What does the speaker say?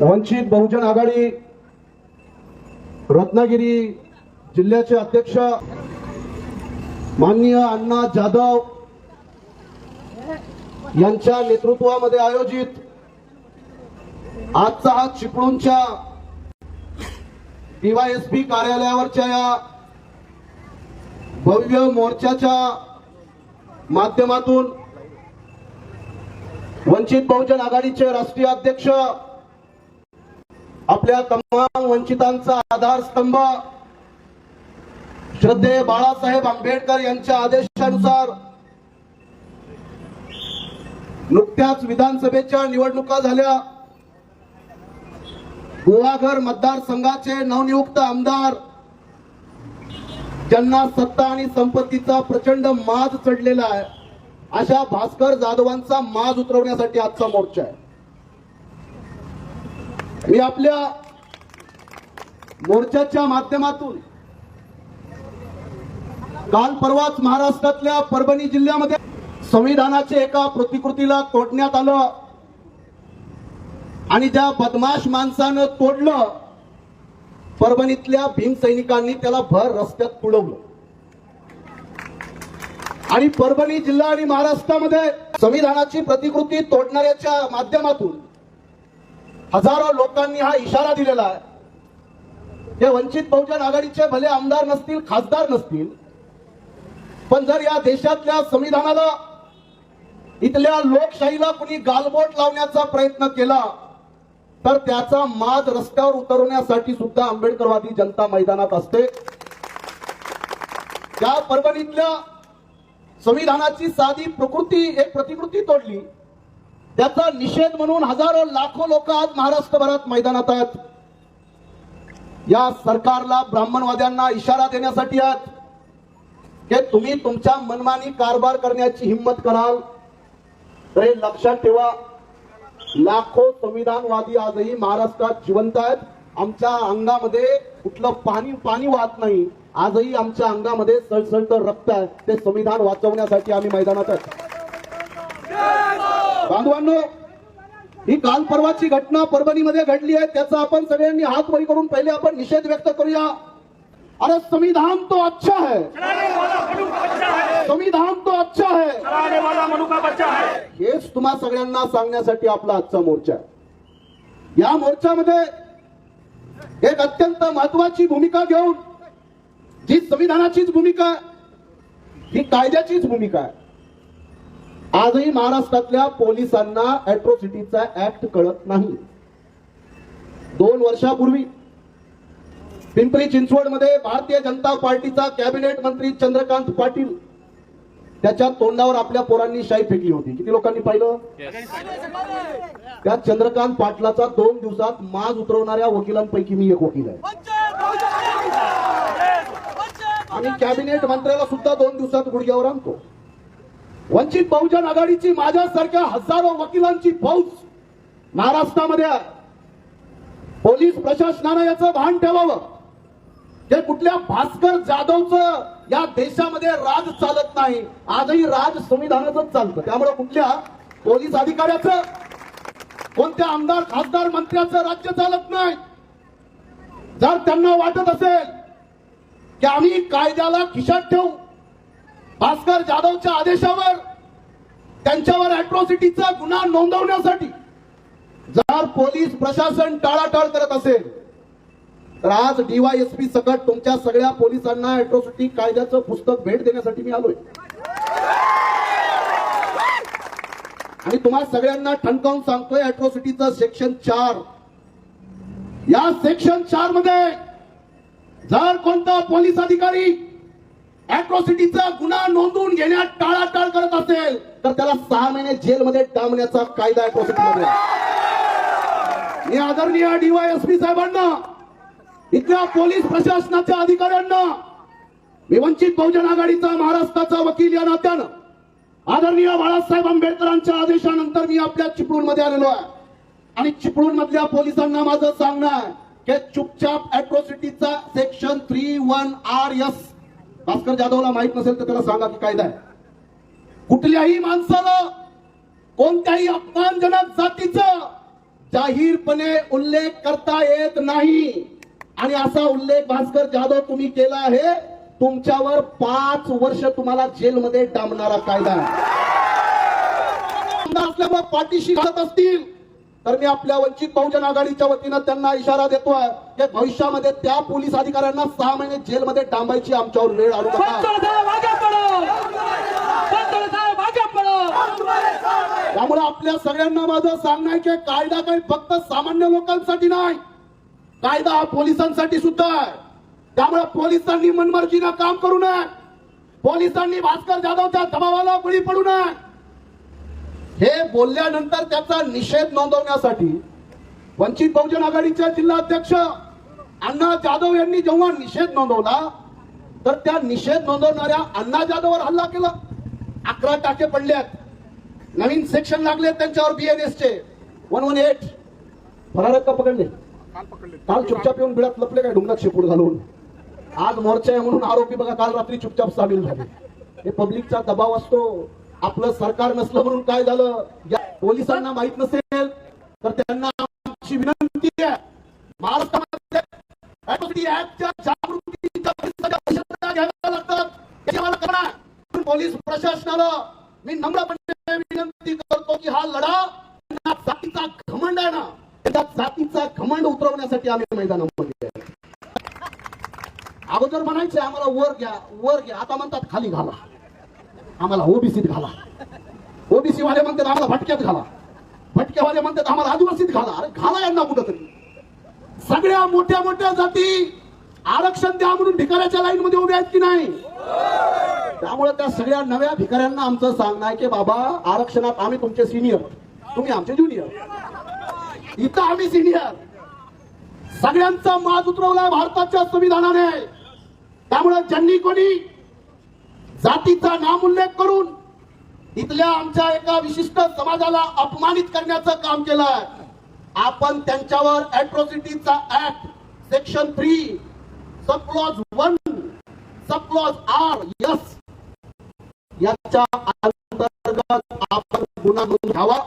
वंचित बहुजन आघाडी रत्नागिरी जिल्ह्याचे अध्यक्ष माननीय अण्णा जाधव यांच्या नेतृत्वामध्ये आयोजित आजचा हा चिपळूणच्या डीवायएसपी कार्यालयावरच्या या भव्य मोर्चाच्या माध्यमातून वंचित बहुजन आघाडीचे राष्ट्रीय अध्यक्ष आपल्या तमाम वंचितांचा आधारस्तंभ श्रद्धे बाळासाहेब आंबेडकर यांच्या आदेशानुसार नुकत्याच विधानसभेच्या निवडणुका झाल्या. गोवाघर मतदारसंघाचे नवनियुक्त आमदार ज्यांना सत्ता आणि संपत्तीचा प्रचंड माज चढलेला आहे अशा भास्कर जाधवांचा माज उतरवण्यासाठी आजचा मोर्चा आहे. मी आपल्या मोर्चाच्या माध्यमातून काल परवाच महाराष्ट्रातल्या परभणी जिल्ह्यामध्ये संविधानाच्या एका प्रतिकृतीला तोडण्यात आलं आणि ज्या बदमाश माणसानं तोडलं परभणीतल्या भीम सैनिकांनी त्याला भर रस्त्यात तुडवलं. आणि परभणी जिल्हा आणि महाराष्ट्रामध्ये संविधानाची प्रतिकृती तोडणाऱ्याच्या माध्यमातून हजारो लोकांनी हा इशारा दिलेला आहे. हे वंचित बहुजन आघाडीचे भले आमदार नसतील खासदार नसतील पण जर या देशातल्या संविधानाला इथल्या लोकशाहीला कुणी गालबोट लावण्याचा प्रयत्न केला तर त्याचा माद रस्त्यावर उतरवण्यासाठी सुद्धा आंबेडकरवादी जनता मैदानात असते. त्या परभणीतल्या संविधानाची साधी प्रकृती एक प्रतिकृती तोडली. त्याचा निषेध म्हणून हजारो लाखो लोक आज महाराष्ट्रभरात मैदानात आहेत. या सरकारला ब्राह्मणवाद्यांना इशारा देण्यासाठी आहेत की तुम्ही तुमच्या मनमानी कारभार करण्याची हिंमत कराल. तर हे लक्षात ठेवा लाखो संविधानवादी आजही महाराष्ट्रात जिवंत आहेत. आमच्या अंगामध्ये कुठलं पाणी पाणी वाहत नाही. आजही आमच्या अंगामध्ये सळसळत रक्त आहे. ते संविधान वाचवण्यासाठी आम्ही मैदानात आहेत. बांधवांनो ही काल परवाची घटना परभणीमध्ये घडली आहे. त्याचा आपण सगळ्यांनी हात वरी करून पहिले आपण निषेध व्यक्त करूया. अरे संविधान तो अच्छा है. संविधान तो अच्छा है है. हेच तुम्हा सगळ्यांना सांगण्यासाठी आपला आजचा मोर्चा आहे. या मोर्चामध्ये एक अत्यंत महत्वाची भूमिका घेऊन जी संविधानाचीच भूमिका आहे ही कायद्याचीच भूमिका आहे. आजही महाराष्ट्रातल्या पोलिसांना अॅट्रॉसिटीचा ऍक्ट कळत नाही. दोन वर्षापूर्वी पिंपरी चिंचवडमध्ये भारतीय जनता पार्टीचा कॅबिनेट मंत्री चंद्रकांत पाटील त्याच्या तोंडावर आपल्या पोरांनी शाई फेकली होती. किती लोकांनी पाहिलं? त्या चंद्रकांत पाटलाचा दोन दिवसात माज उतरवणाऱ्या वकिलांपैकी मी एक वकील आहे. आणि कॅबिनेट मंत्र्याला सुद्धा दोन दिवसात गुडघ्यावर आणतो. वंचित बहुजन आघाडीची माझ्यासारख्या हजारो वकिलांची फौज महाराष्ट्रामध्ये आहे. पोलीस प्रशासनानं याचं भान ठेवावं. जे कुठल्या भास्कर जाधवचं या देशामध्ये राज चालत नाही आजही राज संविधानाच चालतं. त्यामुळे कुठल्या पोलीस अधिकाऱ्याचं कोणत्या आमदार खासदार मंत्र्याचं राज्य चालत नाही. जर त्यांना वाटत असेल की आम्ही कायद्याला खिशात ठेवू भास्कर जाधवच्या आदेशावर त्यांच्यावर अॅट्रॉसिटीचा गुन्हा नोंदवण्यासाठी जर पोलीस प्रशासन टाळाटाळ करत असेल तर आज डीवायएसपी सकट तुमच्या सगळ्या पोलिसांना अॅट्रॉसिटी कायद्याचं पुस्तक भेट देण्यासाठी मी आलोय. आणि तुम्हाला सगळ्यांना ठणकावून सांगतोय अॅट्रॉसिटीचं सेक्शन चार. या सेक्शन चारमध्ये जर कोणता पोलीस अधिकारी अॅट्रॉसिटीचा गुन्हा नोंदवून घेण्यात टाळाटाळ करत असेल तर त्याला सहा महिने जेलमध्ये डांबण्याचा कायदा अॅट्रॉसिटीमध्ये मी आदरणीय डीवायएसपी साहेबांना इथल्या पोलीस प्रशासनाच्या अधिकाऱ्यांना मी वंचित बहुजन आघाडीचा महाराष्ट्राचा वकील या नात्यानं आदरणीय बाळासाहेब आंबेडकरांच्या आदेशानंतर मी आपल्या चिपळूणमध्ये आलेलो आहे. आणि चिपळूण मधल्या पोलिसांना माझं सांगणं आहे की चुपचाप अॅट्रॉसिटीचा section three one R S Bhaskar जाधवला माहीत नसेल तर त्याला सांगा की कायदा आहे. कुठल्याही माणसानं कोणत्याही अपमानजनक जातीचं जाहीरपणे उल्लेख करता येत नाही. आणि असा उल्लेख भास्कर जाधव तुम्ही केला आहे तुमच्यावर पाच वर्ष तुम्हाला जेलमध्ये डांबणारा कायदा आहे. असल्यामुळे पाठीशी घालत असतील. तर मी आपल्या वंचित बहुजन आघाडीच्या वतीनं त्यांना इशारा देतोय की भविष्यामध्ये त्या पोलीस अधिकाऱ्यांना सहा महिने जेलमध्ये डांबायची आमच्यावर वेळ आणू नका. त्यामुळे आपल्या सगळ्यांना माझं सांगणं आहे की कायदा काही फक्त सामान्य लोकांसाठी नाही कायदा हा पोलिसांसाठी सुद्धा आहे. त्यामुळे पोलिसांनी मनमर्जीनं काम करू नये. पोलिसांनी भास्कर जाधवच्या दबावाला बळी पडू नये. हे बोलल्यानंतर त्याचा निषेध नोंदवण्यासाठी वंचित बहुजन आघाडीचे जिल्हाध्यक्ष अण्णा जाधव यांनी जेव्हा निषेध नोंदवला तर त्या निषेध नोंदवणाऱ्या अण्णा जाधववर हल्ला केला. अकरा टाके पडल्यात. नवीन सेक्शन लागले त्यांच्यावर बीएनएसचे वन वन एट फरार का पकडले? काल चुपचाप येऊन बिळात लपले काय? डुंगात शेपूड घालून. आज मोर्चा आहे म्हणून आरोपी बघा काल रात्री चुपचाप सामील झाले. हे पब्लिकचा दबाव असतो. आपलं सरकार नसलं म्हणून काय झालं? या पोलिसांना माहीत नसेल तर त्यांना आमची विनंती आहे. महाराष्ट्रामध्ये घ्यायला लागतात. पोलीस प्रशासनाला मी नम्रपणे विनंती करतो की हा लढा त्यांना जातीचा घमंड आहे ना त्या जातीचा घमंड उतरवण्यासाठी आम्ही मैदानामध्ये अगोदर म्हणायचे आम्हाला वर घ्या वर घ्या. आता म्हणतात खाली घाला. आम्हाला ओबीसीत घाला. ओबीसी वाले म्हणतात आम्हाला भटक्यात घाला. भटक्यावाले म्हणतात आम्हाला आदिवासीत घाला. अरे घाला यांना कुठं तरी. सगळ्या मोठ्या मोठ्या जाती आरक्षण द्या म्हणून भिकाऱ्याच्या लाईन मध्ये उभे आहेत की नाही? त्यामुळे त्या सगळ्या नव्या भिकाऱ्यांना आमचं सांगणं आहे की बाबा आरक्षणात आम्ही तुमचे सिनियर तुम्ही आमचे ज्युनियर इथं आम्ही सिनियर सगळ्यांचा माज उतरवलाय भारताच्या संविधानाने. त्यामुळे ज्यांनी कोणी जातीचा नामोल्लेख करून इथल्या आमच्या एका विशिष्ट समाजाला अपमानित करण्याचं काम केलंय. आपण त्यांच्यावर अॅट्रॉसिटीचा act section three subclause one subclause R S याच्या अंतर्गत आपण गुन्हा नोंद घ्यावा.